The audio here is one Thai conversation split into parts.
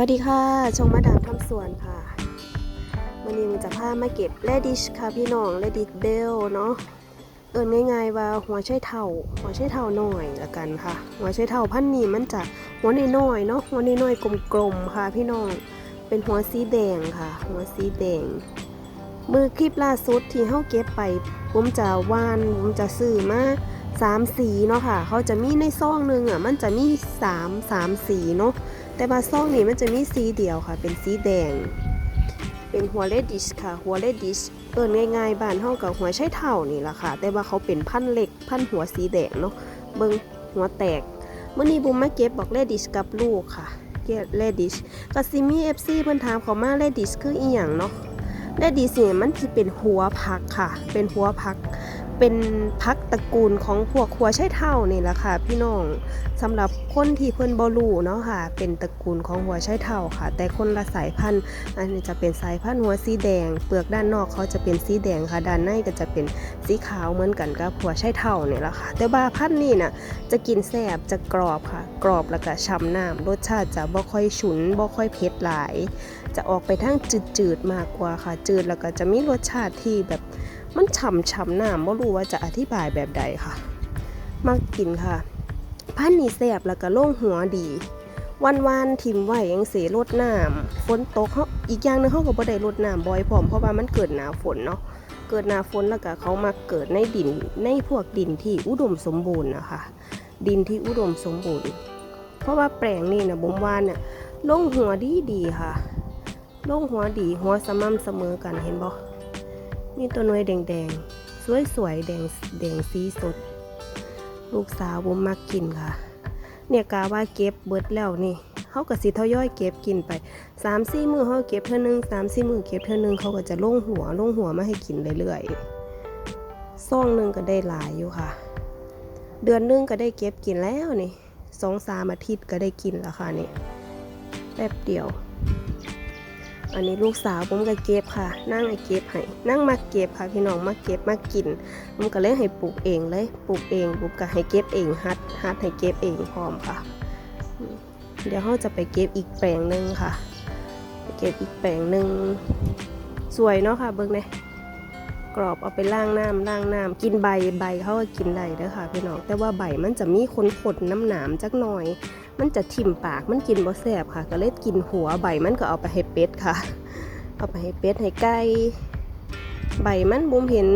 วัสดีค่ะ ชงมาดามทำสวนค่ะวันนี้มันจะพามาเก็บแรดิชค่ะพี่น้องแรดิชเบลเนาะ เอินง่ายๆว่าหัวไชเท่า หัวไชเท่าหน่อยละกันค่ะ หัวไชเท่าพันนี้มันจะหัวน้อยๆเนาะ หัวน้อยๆกลมๆค่ะพี่น้อง เป็นหัวสีแดงค่ะ หัวสีแดง มือคลิปล่าสุดที่เฮาเก็บไป ผมจะวานผมจะซื้อมาสามสีเนาะค่ะ เขาจะมีในซองหนึ่งอะ มันจะมีสามสามสีเนาะ แต่ว่าซองนี้มันจะมีสีเดียวค่ะ เป็นสีแดง เป็นหัวเลดิชค่ะ หัวเลดิชเอินง่ายๆบ้านเฮากับหัวไชเท่านี่ล่ะค่ะ แต่ว่าเขาเป็นพันธุ์เล็กพันหัวสีแดงเนาะเบิ่งหัวแตกเมื่อนี้บุมมาเก็บบอกเลดิชกับลูกค่ะเก็บเลดิชก็ซิมี FC เพิ่นถามเขามาเลดิชคืออีหยังเนาะเลดิชเนี่ยมันสิเป็นหัวผักค่ะ เป็นหัวผัก เป็นพักตระกูลของพวกหัวไชเท่านี่แหละค่ะ พี่น้องสำหรับคนที่เพิ่นบ่รู้เนาะค่ะ เป็นตระกูลของหัวไชเท่าค่ะ แต่คนละสายพันธุ์ อันนี้จะเป็นสายพันธุ์หัวสีแดง เปลือกด้านนอกเขาจะเป็นสีแดงค่ะ ด้านในก็จะเป็นสีขาวเหมือนกันกับหัวไชเท่านี่แหละค่ะ แต่ว่าพันธุ์นี้น่ะจะกินแซ่บจะกรอบค่ะ กรอบแล้วก็ช่ำน้ำรสชาติจะบ่ค่อยฉุนบ่ค่อยเผ็ดหลาย จะออกไปทางจืดๆมากกว่าค่ะ จืดแล้วก็จะมีรสชาติที่แบบ มันฉ่ำฉ่ำหน้ำไม่รู้ว่าจะอธิบายแบบใดค่ะมากกินค่ะพันนี้แซ่บแล้วก็โล่งหัวดี วันวานทิมไหวยังเสียรดน้ำฝนตกเขาอีกอย่างหนึงเขาก็บ่ได้รดน้ำบ่อยพร้อมเพราะว่ามันเกิดหนาฝนเนาะเกิดหนาฝนแล้วก็เขามาเกิดในดินในพวกดินที่อุดมสมบูรณ์นะคะดินที่อุดมสมบูรณ์ เพราะว่าแปลงนี่นะบุมวานเนี่ยลงหัวดีดีค่ะลงหัวดีหัวสม่ำเสมอกันเห็นบ่ มีตัวหน่วยแดงๆ สวยๆ แดงแดงสีสด ลูกสาวผมมักกินค่ะ เนี่ยกาว่าเก็บเบิดแล้วนี่เขาก็สิทยอยเก็บกินไป3ามสี่มือเขาเก็บเท่านึงสามสี่มือเก็บเท่านึงเขาก็จะลงหัวลงหัวมาให้กินเรื่อยๆซ่องหนึงก็ได้หลายอยู่ค่ะ เดือนหนึงก็ได้เก็บกินแล้วนี่สองสามอาทิตย์ก็ได้กินแล้วค่ะนี่แป๊บเดียว อันนี้ลูกสาวผมก็เก็บค่ะ นั่งไอเก็บให้นั่งมาเก็บค่ะพี่น้องมาเก็บมากินผมก็เลยให้ปลูกเองเลยปลูกเองปลูกก็ให้เก็บเองฮัดฮัดให้เก็บเองพร้อมค่ะ เดี๋ยวเราจะไปเก็บอีกแปลงหนึ่งค่ะไปเก็บอีกแปลงหนึ่งสวยเนาะค่ะเบิ้งเนี่ยกรอบเอาไปล้างน้ำล้างน้ำกินใบใบเขาก็กินได้เด้อค่ะพี่น้องแต่ว่าใบมันจะมีขนขนๆน้ำหนามจักหน่อย มันจะทิ่มปากมันกินบ่แสบค่ะ ก็เลยกินหัวใบมันก็เอาไปให้เป็ดค่ะ เอาไปให้เป็ดให้ไก่ใบมันบุมเห็น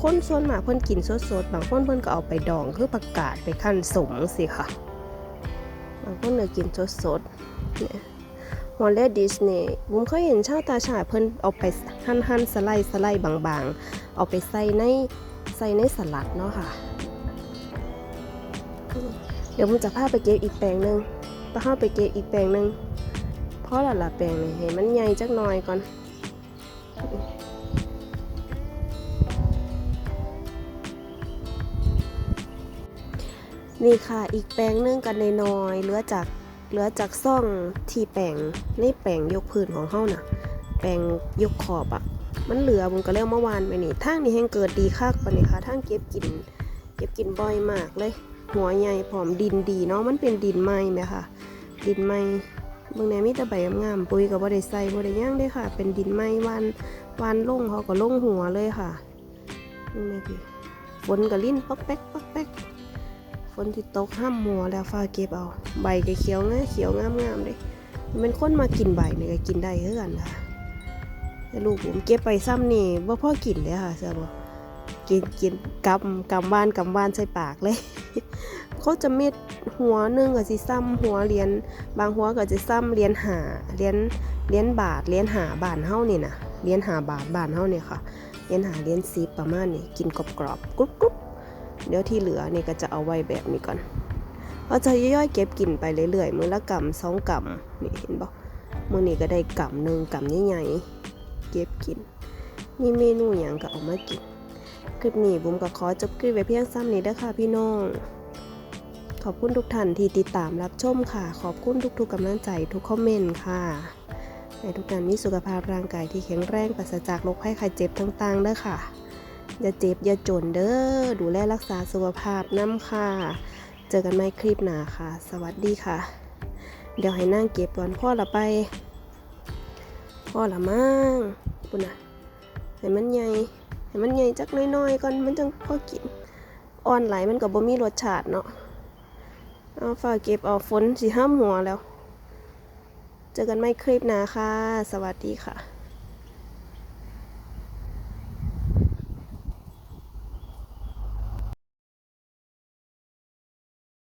คนส่วนมากเพิ่นกินสดๆบางคนเพิ่นก็เอาไปดองคือประกาศไปขั้นสมสิค่ะ บางคนเลยกินสดๆเนี่ยหัวเลดิสนี่บุมเคยเห็นชาวตาชาเพิ่นเอาไปหั่นๆสไลด์สไลด์บางๆ เอาไปใส่ในใส่ในสลัดเนาะค่ะ ดี๋ยวผมจะพาไปเก็บอีกแปลงหนึ่งพาไปเก็บอีกแปลงหนึ่งเพราะหละละแปลงนี่ให้มันใหญ่จักหน่อยก่อนนี่ค่ะอีกแปลงหนึงกันในน้อยเหลือจากเหลือจากซ่องที่แปลงในแปลงยกพื้นของเฮาน่ะ แปลงยกขอบอะมันเหลือผมก็เลี้ยวเมื่อวานไปนี่ทางนี้แห้งเกิดดีคักปะนี่ค่ะทางเก็บกิน เก็บกินบ่อยมากเลย หัวใหญ่ผอมดินดีเนาะมันเป็นดินไหมไหมค่ะ ดินไหมเมืองไหนมีแต่ใบงามๆปุ๋ยกับบ่ได้ใส่บ่ได้ย่างเด้ค่ะ เป็นดินไหมวันวันลงเขาก็ลงหัวเลยค่ะนี่ไงพี่ฝนก็ลิ้นป๊อกแป๊กป๊อกแป๊กฝนที่ตกห้ามมัวแล้วฟ้าเก็บเอา ใบก็เขียวงาเขียวงามๆเลยมันเป็นคนมากินใบเนี่ก็กินได้คือกันค่ะแต่ลูกผมเก็บไปซ้ำนี่บ่พ่อกินเลยค่ะเสือบ่ กินกินกำกำบ้านกำบ้านใส่ปากเลย เขาจะเม็ดหัวหนึงก็สิซ้ำหัวเรียญบางหัวก็จะซ้ำเรียญหาเรียญเรียญบาทเรียญหาบาทเฮานี่นะเรียญหาบาทบาทเฮาเนี่ยค่ะเรียญหาเรียญสิบประมาณนี้กินกรอบกรอบกรุบกรุบเดี๋ยวที่เหลือนี่ก็จะเอาไว้แบบนี้ก่อนเราจะย่อยๆเก็บกินไปเรื่อยๆมือละกำสองกำนี่เห็นบ่มื้อนี้ก็ได้กำหนึ่งกำใหญ่ๆเก็บกินมีเมนูหยังก็เอามากิน คลิปนี้บุ๋มก็ขอจบคลิปไว้เพียงซ้ำนี้เด้อค่ะพี่น้อง ขอบคุณทุกท่านที่ติดตามรับชมค่ะ ขอบคุณทุกๆกำลังใจทุกคอมเมนต์ค่ะให้ทุกท่านมีสุขภาพร่างกายที่แข็งแรงปราศจากโรคภัยไข้เจ็บต่างๆเด้อค่ะ อย่าเจ็บอย่าจนเด้อ ดูแลรักษาสุขภาพน้ำค่ะ เจอกันใหม่คลิปหน้าค่ะ สวัสดีค่ะ เดี๋ยวให้นั่งเก็บก่อนพ่อละไป พ่อละมั่งปุ่นนะให้มันใหญ่ ให้มันใหญ่จักน้อยๆก่อนมันจังพอกินอ่อนไหลมันก็บ่มีรสชาติเนาะเอาฝากเก็บเอาฝนสิห้ามหัวแล้ว เจอกันไม่คลิปหนาค่ะ สวัสดีค่ะ